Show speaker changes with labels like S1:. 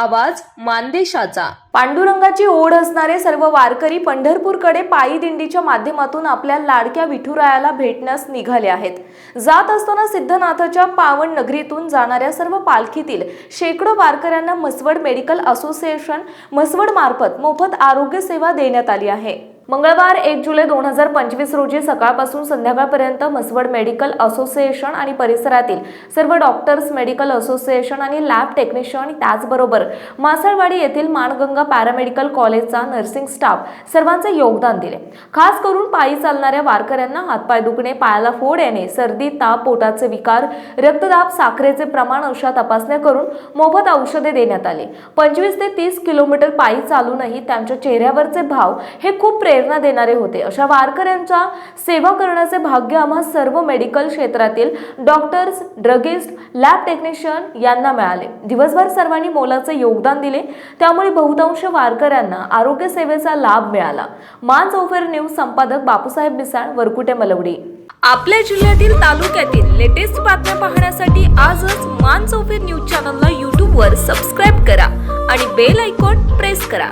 S1: आवाज मानदेशाचा.
S2: पांडुरंगाची ओढ असणारे सर्व वारकरी पंढरपूरकडे पायी दिंडीच्या माध्यमातून आपल्या लाडक्या विठुरायाला भेटण्यास निघाले आहेत. जात असताना सिद्धनाथाच्या पावन नगरीतून जाणाऱ्या सर्व पालखीतील शेकडो वारकऱ्यांना म्हसवड मेडिकल असोसिएशन म्हसवड मार्फत मोफत आरोग्य सेवा देण्यात आली आहे. मंगळवार एक जुलै दोन हजार पंचवीस रोजी सकाळपासून संध्याकाळपर्यंत म्हसवड मेडिकल असोसिएशन आणि परिसरातील सर्व डॉक्टर्स मेडिकल असोसिएशन आणि लॅब टेक्निशियन त्याचबरोबर मासळवाडी येथील माणगंगा पॅरामेडिकल कॉलेजचा नर्सिंग स्टाफ सर्वांचे योगदान दिले. खास करून पायी चालणाऱ्या वारकऱ्यांना हातपाय दुखणे पायाला फोड येणे सर्दी ताप पोटाचे विकार रक्तदाब साखरेचे प्रमाण अशा तपासण्या करून मोफत औषधे देण्यात आली. पंचवीस ते तीस किलोमीटर पायी चालूनही त्यांच्या चेहऱ्यावरचे भाव हे खूप प्रेरणा देणारे होते. अशा वारकऱ्यांच्या सेवा करण्याचे भाग्य आम्हा सर्व मेडिकल क्षेत्रातील डॉक्टर्स ड्रगिस्ट लॅब टेक्निशियन यांना मिळाले. दिवसभर सर्वांनी मोलाचे योगदान दिले. त्यामुळे बहुतांश वारकऱ्यांना आरोग्य सेवेचा लाभ मिळाला. मान चौफेर न्यूज संपादक बापूसाहेब मिसाळ वरकुटे मलवडी.
S1: आपल्या जिल्ह्यातील तालुक्यातील लेटेस्ट बातम्या पाहण्यासाठी आजच मान चौफेर न्यूज चॅनलला यूट्यूबवर सबस्क्राईब करा आणि बेल आयकॉन प्रेस करा.